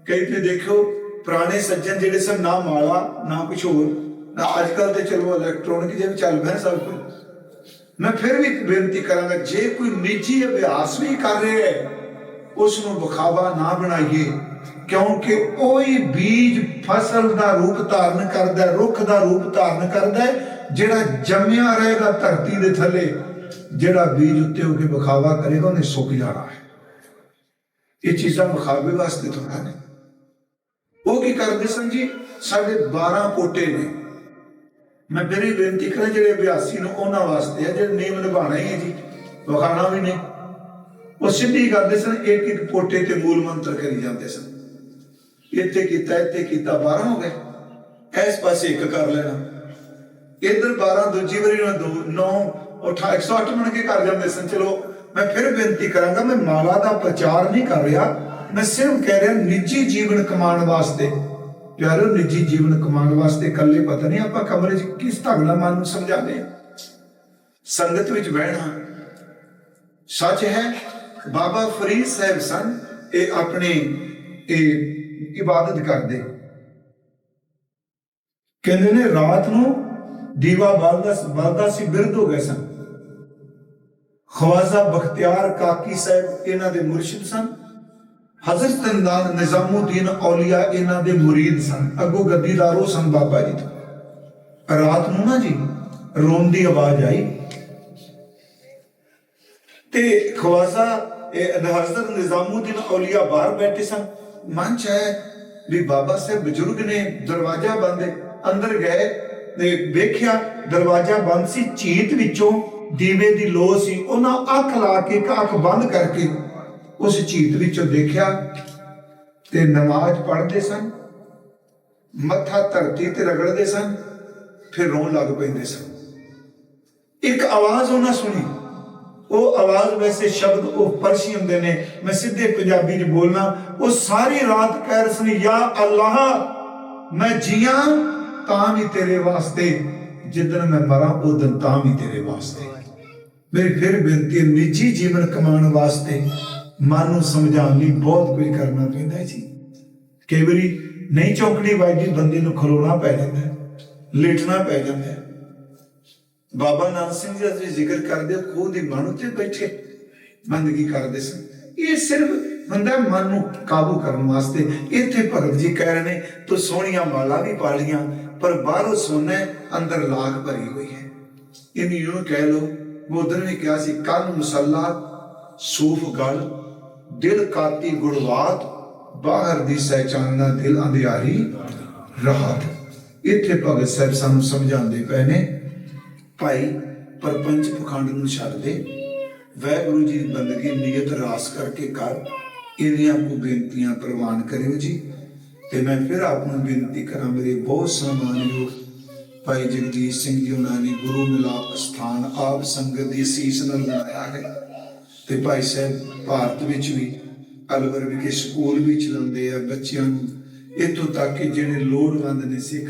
ਕਈ ਤੇ ਦੇਖੋ ਪੁਰਾਣੇ ਸੱਜਣ ਜਿਹੜੇ ਸਨ ਨਾ ਮਾਲਾ ਨਾ ਕੁਝ ਹੋਰ। ਨਾ ਅੱਜ ਕੱਲ ਤੇ ਚਲੋ ਇਲੈਕਟ੍ਰੋਨਿਕ ਜਿਹਾ ਚੱਲ ਪਿਆ ਸਭ ਕੁਝ ਮੈਂ ਫਿਰ ਵੀ ਬੇਨਤੀ ਕਰਾਂਗਾ ਜੇ ਕੋਈ ਨਿੱਜੀ ਅਭਿਆਸ ਵੀ ਕਰ ਰਿਹਾ ਹੈ ਉਸ ਨੂੰ ਵਿਖਾਵਾ ਨਾ ਬਣਾਈਏ ਕਿਉਂਕਿ ਉਹੀ ਬੀਜ ਫਸਲ ਦਾ ਰੂਪ ਧਾਰਨ ਕਰਦਾ ਰੁੱਖ ਦਾ ਰੂਪ ਧਾਰਨ ਕਰਦਾ ਜਿਹੜਾ ਜੰਮਿਆ ਰਹੇਗਾ ਧਰਤੀ ਦੇ ਥੱਲੇ। ਜਿਹੜਾ ਬੀਜ ਉੱਤੇ ਹੋ ਕੇ ਵਿਖਾਵਾ ਕਰੇਗਾ ਉਹਨੇ ਸੁੱਕ ਜਾਣਾ ਹੈ। ਇਹ ਚੀਜ਼ਾਂ ਵਿਖਾਵੇ ਵਾਸਤੇ ਥੋੜਾ ਨੇ ਉਹ ਕੀ ਕਰਦੇ ਸਨ ਜੀ? ਸਾਡੇ 12 ਪੋਟੇ ਨੇ। ਮੈਂ ਫਿਰ ਬੇਨਤੀ ਕਰਾਂ, ਜਿਹੜੇ ਅਭਿਆਸੀ ਨੂੰ ਉਹਨਾਂ ਵਾਸਤੇ ਹੈ ਜਿਹੜੇ ਨਿਯਮ ਨਿਭਾਣਾ ਹੀ ਹੈ ਜੀ। ਵਿਖਾਣਾ ਵੀ ਨਹੀਂ। ਉਹ ਸਿੱਧੀ ਕਰਦੇ ਸਨ, ਇੱਕ ਇੱਕ ਪੋਟੇ ਤੇ ਮੂਲ ਮੰਤਰ ਕਰੀ ਜਾਂਦੇ ਸਨ। ਇੱਥੇ ਕੀਤਾ ਇੱਥੇ ਕੀਤਾ 12 ਹੋ ਗਏ। ਇਸ ਪਾਸੇ ਇੱਕ ਕਰ ਲੈਣਾ। ਇਧਰ 12 ਦੂਜੀ ਵਾਰੀ ਨੂੰ 2 9 18 108 ਬਣ ਕੇ ਕਰ ਜਾਂਦੇ ਸਨ, ਚਲੋ ਮੈਂ ਫਿਰ ਬੇਨਤੀ ਕਰਾਂਗਾ, ਮੈਂ ਮਾਲਾ ਦਾ ਪ੍ਰਚਾਰ ਨਹੀਂ ਕਰ ਰਿਹਾ, ਮੈਂ ਸਿਰਫ ਕਹਿ ਰਿਹਾ ਨਿੱਜੀ ਜੀਵਨ ਕਮਾਉਣ ਵਾਸਤੇ। ਪਿਆਰੋ ਨਿੱਜੀ ਜੀਵਨ ਕਮਾਉਣ ਵਾਸਤੇ ਇਕੱਲੇ ਪਤਾ ਨਹੀਂ ਆਪਾਂ ਕਮਰੇ 'ਚ ਕਿਸ ਢੰਗ ਨਾਲ ਮਨ ਨੂੰ ਸਮਝਾਉਂਦੇ ਹਾਂ ਸੰਗਤ ਵਿੱਚ ਬਹਿਣਾ ਸੱਚ ਹੈ, ਬਾਬਾ ਫਰੀਦ ਸਾਹਿਬ ਸਨ, ਇਹ ਆਪਣੇ, ਇਹ ਇਬਾਦਤ ਕਰਦੇ। ਕਹਿੰਦੇ ਨੇ ਰਾਤ ਨੂੰ ਦੀਵਾ ਬਲਦਾ ਬਲਦਾ ਸੀ, ਬਿਰਧ ਹੋ ਗਏ ਸਨ। ਖਵਾਜਾ ਬਖਤਿਆਰ ਕਾਕੀ ਸਾਹਿਬ ਇਹਨਾਂ ਦੇ ਮੁਰਸ਼ਿਦ ਸਨ। ਹਜ਼ਰਤ ਨਿਜ਼ਾ- ਨਿਜ਼ਾਮੁਦੀਨ ਔਲੀਆ ਇਹਨਾਂ ਦੇ ਮੁਰੀਦ ਸਨ। ਅੱਗੋਂ ਗੱਦੀਦਾਰੋ ਸਨ ਬਾਬਾ ਜੀ ਤੋਂ। ਰਾਤ ਨੂੰ ਨਾ ਜੀ, ਰੋਣ ਦੀ ਆਵਾਜ਼ ਆਈ। ਤੇ ਖਵਾਜਾ ਹਜ਼ਰਤ ਨਿਜ਼ਾਮੁਦੀਨ ਔਲੀਆ ਬਾਹਰ ਬੈਠੇ ਸਨ। ਮਨ ਚ ਹੈ ਵੀ ਬਾਬਾ ਸਾਹਿਬ ਬਜ਼ੁਰਗ ਨੇ ਦਰਵਾਜ਼ਾ ਬੰਦ, ਅੰਦਰ ਗਏ ਤੇ ਵੇਖਿਆ ਦਰਵਾਜ਼ਾ ਬੰਦ ਸੀ ਚੀਤ ਵਿੱਚੋਂ। ਦੀਵੇ ਦੀ ਲੋ ਸੀ, ਉਹਨਾਂ ਅੱਖ ਲਾ ਕੇ ਅੱਖ ਬੰਦ ਕਰਕੇ ਉਸ ਚੀਤ ਵਿੱਚੋਂ ਦੇਖਿਆ ਤੇ ਨਮਾਜ਼ ਪੜ੍ਹਦੇ ਸਨ, ਮੱਥਾ ਧਰਤੀ ਤੇ ਰਗੜਦੇ ਸਨ, ਫਿਰ ਰੋਣ ਲੱਗ ਪੈਂਦੇ ਸਨ। ਇੱਕ ਆਵਾਜ਼ ਉਹਨਾਂ ਸੁਣੀ। ਉਹ ਆਵਾਜ਼ ਵੈਸੇ ਸ਼ਬਦ ਉਹ ਪਰਸ਼ੀ ਹੁੰਦੇ ਨੇ, ਮੈਂ ਸਿੱਧੇ ਪੰਜਾਬੀ ਚ ਬੋਲਣਾ, ਉਹ ਸਾਰੀ ਰਾਤ ਕਹਿ ਰਹੇ ਸਨ, ਯਾ ਅੱਲਾਹ, ਮੈਂ ਜੀਆਂ ਤਾਂ ਵੀ ਤੇਰੇ ਵਾਸਤੇ, ਜਿੱਦਣ ਮੈਂ ਮਰਾਂ ਉਦੋਂ ਤਾਂ ਵੀ ਤੇਰੇ ਵਾਸਤੇ। ਮੇਰੀ ਫਿਰ ਬੇਨਤੀ ਨਿੱਜੀ ਜੀਵਨ ਕਮਾਉਣ ਵਾਸਤੇ ਮਨ ਨੂੰ ਸਮਝਾਉਣ ਲਈ ਬਹੁਤ ਕੁਝ ਕਰਨਾ ਪੈਂਦਾ ਹੈ ਜੀ। ਕਈ ਵਾਰੀ ਨਹੀਂ ਚੌਂਕੜੀ ਵੱਜਦੀ ਬੰਦੇ ਨੂੰ ਖਲੋਣਾ ਪੈ ਜਾਂਦਾ ਹੈ ਲੇਟਣਾ ਪੈ ਜਾਂਦਾ ਹੈ। ਬਾਬਾ ਨਾਨਕ ਸਿੰਘ ਜੀ ਅਸੀਂ ਜ਼ਿਕਰ ਕਰਦੇ ਹੋ, ਖੂਹ ਦੀ ਮਨ ਉੱਤੇ ਬੈਠੇ ਬੰਦਗੀ ਕਰਦੇ ਸਨ। ਇਹ ਸਿਰਫ ਹੁੰਦਾ ਮਨ ਨੂੰ ਕਾਬੂ ਕਰਨ ਵਾਸਤੇ ਇੱਥੇ ਭਗਤ ਜੀ ਕਹਿ ਰਹੇ ਨੇ ਤੂੰ ਸੋਹਣੀਆਂ ਮਾਲਾ ਵੀ ਪਾ ਲੀਆਂ ਪਰ ਬਾਹਰੋਂ ਸੋਨੇ ਅੰਦਰ ਲਾਖ ਭਰੀ ਹੋਈ ਹੈ। ਇਹਨੂੰ ਯੂੰ ਕਹਿ ਲੋ ਬੋਧਨ ਨੇ ਕਿਹਾ ਸੀ ਕੰਨ ਮੁਸੱਲਾ, ਸੂਫ ਗਲ ਦਿਲ ਕਾਤੀ ਗੁੜਵਾਤ, ਬਾਹਰ ਦੀ ਸਹਿਚਾਨਨਾ ਦਿਲ ਅੰਧਿਆਰੀ ਰਾਹਤ ਇੱਥੇ ਭਗਤ ਸਾਹਿਬ ਸਾਨੂੰ ਸਮਝਾਉਂਦੇ ਪਏ ਨੇ, ਭਾਈ, ਪਰਪੰਚ ਪਖੰਡ ਨੂੰ ਛੱਡ ਦੇ। ਵੈਗੁਰੂ ਜੀ ਦੀ ਬੰਦਗੀ, ਨਿਯਤ ਰਾਸ ਕਰਕੇ ਕਰ। ਇਹਦੀਆਂ ਕੋ ਬੇਨਤੀਆਂ ਪ੍ਰਵਾਨ ਕਰਿਓ ਜੀ। ਤੇ ਮੈਂ ਫਿਰ ਆਪ ਨੂੰ ਬੇਨਤੀ ਕਰਾਂ, ਮੇਰੇ ਬਹੁਤ ਸਨਮਾਨਯੋਗ ਭਾਈ ਜਗਦੀਸ਼ ਸਿੰਘ ਜੀ, ਉਹਨਾਂ ਨੇ ਗੁਰੂ ਮਿਲਾਪ ਸਥਾਨ, ਆਪ ਸੰਗਤ ਦੀ ਸੀਸ ਨਾਲ ਬਣਾਇਆ ਹੈ। ਤੇ ਭਾਈ ਸਾਹਿਬ, ਭਾਰਤ ਵਿੱਚ ਵੀ ਅਲਵਰ ਵਿਖੇ ਸਕੂਲ ਵੀ ਚਲਾਉਂਦੇ ਆ ਬੱਚਿਆਂ ਨੂੰ। ਇੱਥੋਂ ਤੱਕ ਕਿ ਜਿਹੜੇ ਲੋੜਵੰਦ ਨੇ ਸਿੱਖ,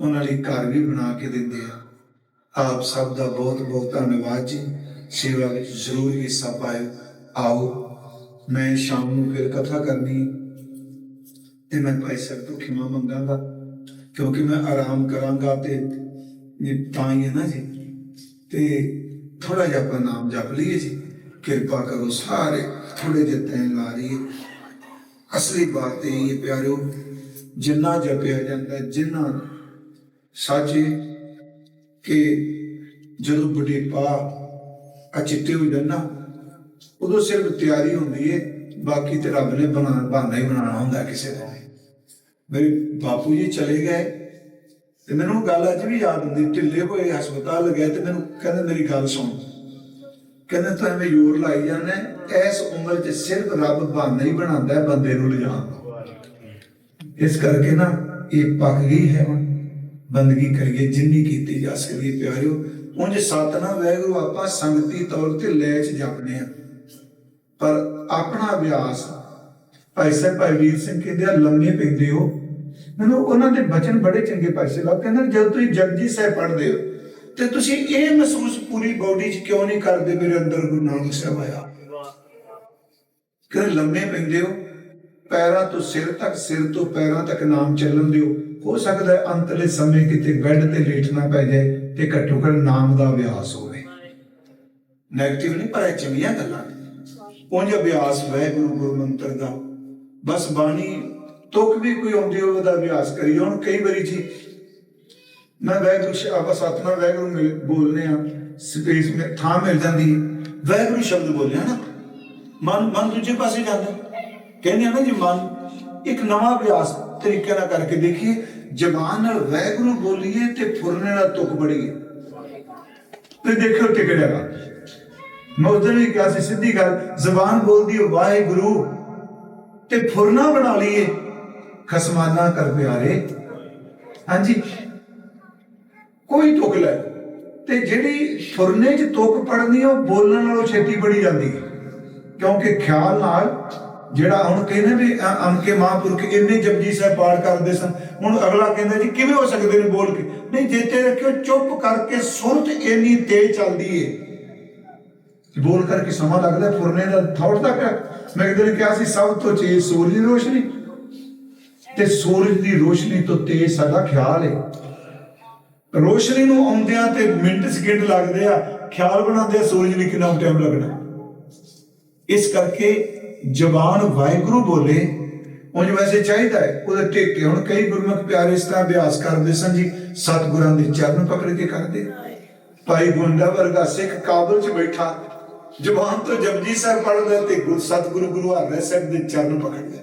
ਉਹਨਾਂ ਲਈ ਘਰ ਵੀ ਬਣਾ ਕੇ ਦਿੰਦੇ ਆ। ਆਪ ਸਭ ਦਾ ਬਹੁਤ ਬਹੁਤ ਧੰਨਵਾਦ ਜੀ। ਸੇਵਾ ਵਿੱਚ ਜ਼ਰੂਰ ਹਿੱਸਾ ਪਾਇਓ। ਆਓ, ਮੈਂ ਸ਼ਾਮ ਨੂੰ ਫਿਰ ਕਥਾ ਕਰਨੀ ਤੇ ਮੈਂ ਭਾਈ ਸਾਹਿਬ ਤੋਂ ਖਿਮਾ ਮੰਗਾਂਗਾ। ਕਿਉਂਕਿ ਮੈਂ ਆਰਾਮ ਕਰਾਂਗਾ ਤੇ ਤਾਂ ਹੀ ਹੈ ਨਾ ਜੀ। ਤੇ ਥੋੜਾ ਜਿਹਾ ਆਪਣਾ ਨਾਮ ਜਪ ਲਈਏ ਜੀ। ਕਿਰਪਾ ਕਰੋ ਸਾਰੇ ਥੋੜੇ ਜਿਹੇ ਟਾਈਮ ਲਾ ਲਈਏ। ਅਸਲੀ ਬਾਤ ਇਹ ਹੈ ਪਿਆਰਿਓ ਜਿੰਨਾ ਜਪਿਆ ਜਾਂਦਾ ਹੈ, ਜਿੰਨਾ ਸਾਜੇ ਕਿ ਜਦੋਂ ਬੁਢੇਪਾ ਆ ਚਿੱਟੇ ਹੋ ਜਾਂਦਾ ਉਦੋਂ ਸਿਰਫ ਤਿਆਰੀ ਹੁੰਦੀ ਹੈ ਬਾਕੀ ਤੇ ਰੱਬ ਨੇ ਬਣਾ ਬਹਾਨਾ ਹੀ ਬਣਾਉਣਾ ਹੁੰਦਾ ਕਿਸੇ ਦਾ। ਮੇਰੇ ਬਾਪੂ ਜੀ ਚਲੇ ਗਏ ਤੇ ਮੈਨੂੰ ਗੱਲ ਅੱਜ ਵੀ ਯਾਦ ਹੁੰਦੀ ਢਿੱਲੇ ਹੋਏ ਹਸਪਤਾਲ ਗਏ ਤੇ ਮੈਨੂੰ ਕਹਿੰਦੇ ਮੇਰੀ ਗੱਲ ਸੁਣ। ਕਹਿੰਦੇ ਤੂੰ ਐਵੇਂ ਜ਼ੋਰ ਲਾਈ ਜਾਂਦਾ ਹੈ, ਇਸ ਉਮਰ 'ਚ ਸਿਰਫ ਰੱਬ ਬਹਾਨਾ ਹੀ ਬਣਾਉਂਦਾ ਹੈ ਬੰਦੇ ਨੂੰ ਲਿਜਾਣ ਇਸ ਕਰਕੇ ਨਾ ਇਹ ਪੱਕ ਗਈ ਹੈ ਹੁਣ। ਬੰਦਗੀ ਕਰੀਏ ਜਿੰਨੀ ਕੀਤੀ ਜਾ ਸਕਦੀ ਹੈ ਪਿਆਰਿਓ। ਉਂਝ ਸਤਨਾ ਵੈਗਰੂ ਆਪਾਂ ਸੰਗਤੀ ਤੌਰ ਤੇ ਲੈ ਚ ਜਪਦੇ ਆ ਪਰ ਆਪਣਾ ਅਭਿਆਸ ਭਾਈ ਸਾਹਿਬ ਭਾਈ ਵੀਰ ਸਿੰਘ ਕਹਿੰਦੇ ਆ ਲੰਮੇ ਪੈਂਦੇ ਹੋ। ਮੈਨੂੰ ਉਹਨਾਂ ਦੇ ਬਚਨ ਬੜੇ ਚੰਗੇ ਭਾਈ ਸਾਹਿਬ ਕਹਿੰਦੇ ਨੇ, ਤੁਸੀਂ ਜਪਜੀ ਸਾਹਿਬ ਪੜ੍ਹਦੇ ਹੋ ਤੇ ਤੁਸੀਂ ਇਹ ਮਹਿਸੂਸ ਪੂਰੀ ਬਾਡੀ 'ਚ ਕਿਉਂ ਨਹੀਂ ਕਰਦੇ ਮੇਰੇ ਅੰਦਰ ਗੁਰੂ ਨਾਨਕ ਸਾਹਿਬ ਆਇਆ? ਕਹਿੰਦੇ ਲੰਮੇ ਪੈਂਦੇ ਹੋ? ਪੈਰਾਂ ਤੋਂ ਸਿਰ ਤੱਕ ਸਿਰ ਤੋਂ ਪੈਰਾਂ ਤੱਕ ਨਾਮ ਚੱਲਣ ਦਿਓ। ਹੋ ਸਕਦਾ ਹੈ ਅੰਤਲੇ ਸਮੇਂ ਕਿਤੇ ਬੈੱਡ ਤੇ ਲੇਟਣਾ ਪੈ ਜਾਏ ਤੇ ਘੱਟੋ ਘੱਟ ਨਾਮ ਦਾ ਅਭਿਆਸ ਹੋਵੇ। ਨੈਗੇਟਿਵ ਨਹੀਂ ਪਰ ਇਹ ਚੰਗੀਆਂ ਗੱਲਾਂ ਨੇ। ਉਂਝ ਅਭਿਆਸ ਵਾਹਿਗੁਰੂ ਗੁਰੂ ਮੰਤਰ ਦਾ ਬਸ ਬਾਣੀ, ਤੁਕ ਵੀ ਕੋਈ ਆਉਂਦੀ ਹੋਵੇ ਉਹਦਾ ਅਭਿਆਸ ਕਰੀ। ਹੁਣ ਕਈ ਵਾਰੀ ਜੀ, ਮੈਂ ਵਾਹਿਗੁਰੂ ਸ਼- ਆਪਾਂ ਸਤਨਾਮ ਬੋਲਨੇ ਆ ਸਪੇਸ ਮੇ ਥਾਂ ਮਿਲ ਜਾਂਦੀ ਹੈ। ਵਾਹਿਗੁਰੂ ਸ਼ਬਦ ਬੋਲਿਆ ਨਾ ਮਨ ਮਨ ਦੂਜੇ ਪਾਸੇ ਜਾਂਦਾ। ਕਹਿੰਦੇ ਆ ਨਾ ਜੀ, ਮਨ, ਇੱਕ ਨਵਾਂ ਅਭਿਆਸ ਤਰੀਕੇ ਨਾਲ ਕਰਕੇ ਦੇਖੀਏ, ਜ਼ਬਾਨ ਨਾਲ ਵਾਹਿਗੁਰੂ ਬੋਲੀਏ ਤੇ ਫੁਰਨੇ ਨਾਲ ਤੁਕ ਬੜੀਏ। ਤੇ ਦੇਖੋ ਟਿਕ ਜਾਏਗਾ ਮੈਂ ਉਸ ਦਿਨ ਵੀ ਕਿਹਾ ਸੀ, ਸਿੱਧੀ ਗੱਲ, ਜ਼ਬਾਨ ਬੋਲਦੀ ਹੈ ਵਾਹਿਗੁਰੂ। ਤੇ ਫੁਰਨਾ ਬਣਾ ਲਈਏ। ਖਸਮਾਨਾ ਕਰ ਪਿਆਰੇ। ਹਾਂਜੀ। ਕੋਈ ਤੁਕ ਲੈ। ਤੇ ਜਿਹੜੀ ਫੁਰਨੇ 'ਚ ਤੁਕ ਪੜਨੀ ਉਹ ਬੋਲਣ ਨਾਲੋਂ ਛੇਤੀ ਬੜੀ ਜਾਂਦੀ ਹੈ ਕਿਉਂਕਿ ਖਿਆਲ ਨਾਲ ਜਿਹੜਾ ਹੁਣ ਕਹਿੰਦੇ ਵੀ ਅਮਕੇ ਮਹਾਂਪੁਰਖ ਇੰਨੇ ਜਪਜੀ ਸਾਹਿਬ ਪਾਠ ਕਰਦੇ ਸਨ। ਹੁਣ ਅਗਲਾ ਕਹਿੰਦਾ ਜੀ, ਕਿਵੇਂ ਹੋ ਸਕਦੇ ਨੇ ਬੋਲ ਕੇ? ਨਹੀਂ, ਜੇਤੇ ਰੱਖਿਓ, ਚੁੱਪ ਕਰਕੇ ਸੁਰਤ ਇੰਨੀ ਤੇਜ਼ ਚੱਲਦੀ ਏ। ਬੋਲ ਕਰਕੇ ਸਮਾਂ ਲੱਗਦਾ ਫੁਰਨੇ ਦਾ ਥੌਟ ਤੱਕ। ਮੈਂ ਕਿਤੇ ਕਿਹਾ ਸੀ, ਸਭ ਤੋਂ ਤੇਜ਼ ਸੂਰਜ ਦੀ ਰੋਸ਼ਨੀ। ਤੇ ਸੂਰਜ ਦੀ ਰੋਸ਼ਨੀ ਤੋਂ ਤੇਜ਼ ਸਾਡਾ ਖਿਆਲ ਹੈ ਰੋਸ਼ਨੀ ਨੂੰ ਆਉਂਦਿਆਂ ਤੇ ਮਿੰਟ, ਸਕਿੰਟ ਲੱਗਦੇ ਆ। ਖਿਆਲ ਬਣਾਉਂਦੇ ਆ, ਸੂਰਜ ਲਈ ਕਿੰਨਾ ਟਾਈਮ ਲੱਗਣਾ। ਇਸ ਕਰਕੇ ਜ਼ਬਾਨ ਵਾਹਿਗੁਰੂ ਬੋਲੇ, ਉਂਝ ਵੈਸੇ ਚਾਹੀਦਾ ਹੈ ਉਹਦੇ ਟੇਕੇ ਹੁਣ ਕਈ ਗੁਰਮੁਖ ਪਿਆਰੇ ਇਸ ਤਰ੍ਹਾਂ ਅਭਿਆਸ ਕਰਦੇ ਸਨ ਜੀ, ਸਤਿਗੁਰਾਂ ਦੇ ਚਰਨ ਪਕੜ ਕੇ ਕਰਦੇ। ਭਾਈ ਗੁੰਡਾ ਵਰਗਾ ਸਿੱਖ ਕਾਬਲ 'ਚ ਬੈਠਾ। ਜ਼ਬਾਨ ਤੋਂ ਜਪਜੀ ਸਾਹਿਬ ਪੜ੍ਹਦਾ ਤੇ ਗੁਰ ਸਤਿਗੁਰੂ ਗੁਰੂ ਹਰਿ ਸਾਹਿਬ ਦੇ ਚਰਨ ਪਕੜਦਾ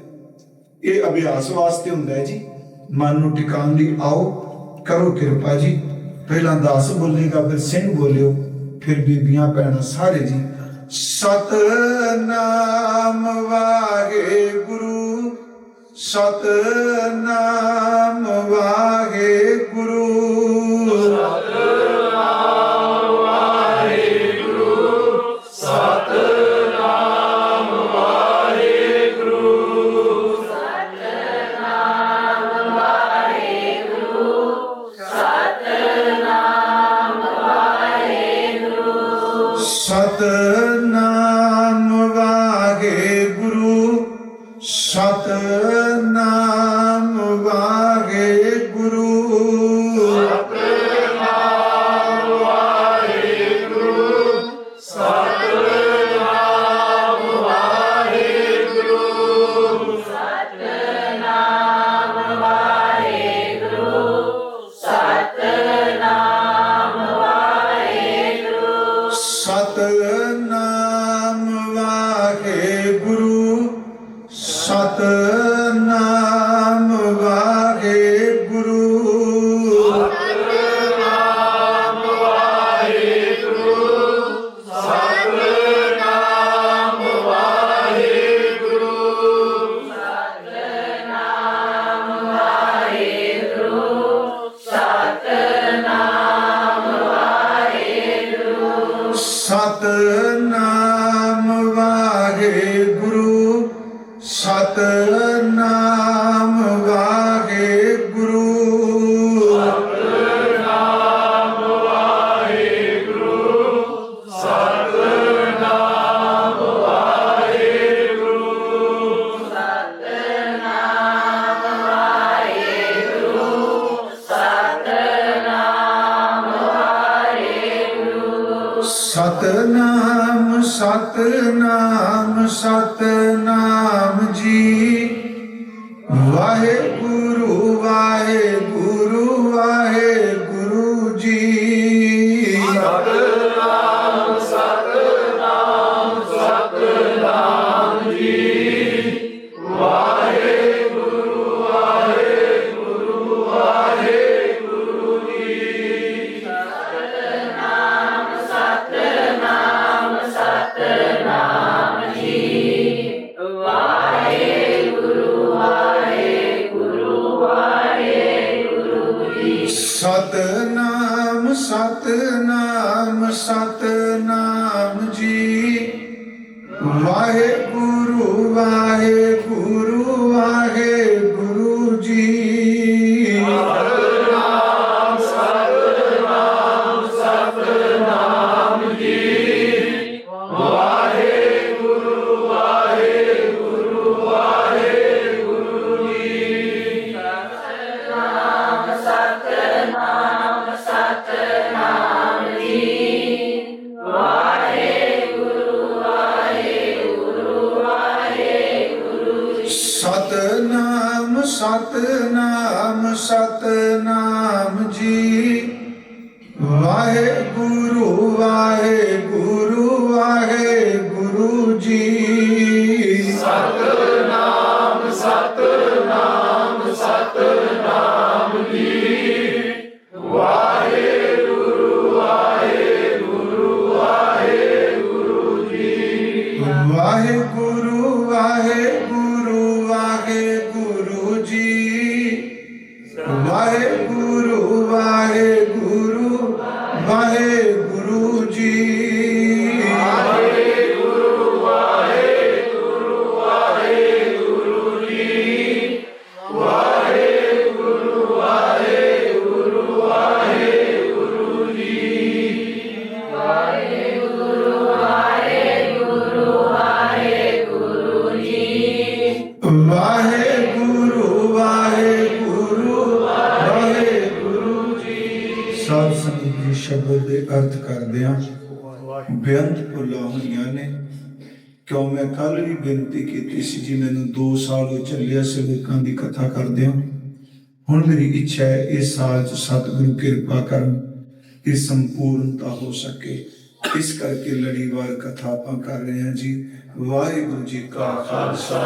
ਇਹ ਅਭਿਆਸ ਵਾਸਤੇ ਹੁੰਦਾ ਹੈ ਜੀ। ਮਨ ਨੂੰ ਟਿਕਾਉਣ ਲਈ ਆਓ, ਕਰੋ ਕਿਰਪਾ ਜੀ। ਪਹਿਲਾਂ ਦਾਸ ਬੋਲੇਗਾ, ਫਿਰ ਸਿੰਘ ਬੋਲਿਓ, ਫਿਰ ਬੀਬੀਆਂ, ਭੈਣਾਂ ਸਾਰੇ ਜੀ। ਸਤ ਨਾਮ ਸਤਨਾਮ ਵਾਹਿਗੁਰੂ। ਸਤਨਾਮ ਕੀਤੀ ਸੀ ਜੀ ਮੈਨੂੰ 2 ਸਾਲ ਹੋ ਚੱਲਿਆ ਸੇਵਕਾਂ ਦੀ ਕਥਾ ਕਰਦੇ ਹਾਂ। ਹੁਣ ਮੇਰੀ ਇੱਛਾ ਹੈ ਇਸ ਸਾਲ ਚ ਸਤਿਗੁਰੂ ਕਿਰਪਾ ਕਰਨ ਇਹ ਸੰਪੂਰਨਤਾ ਹੋ ਸਕੇ। ਇਸ ਕਰਕੇ ਲੜੀਵਾਰ ਕਥਾ ਆਪਾਂ ਕਰ ਰਹੇ ਹਾਂ ਜੀ। ਵਾਹਿਗੁਰੂ ਜੀ ਕਾ ਖਾਲਸਾ।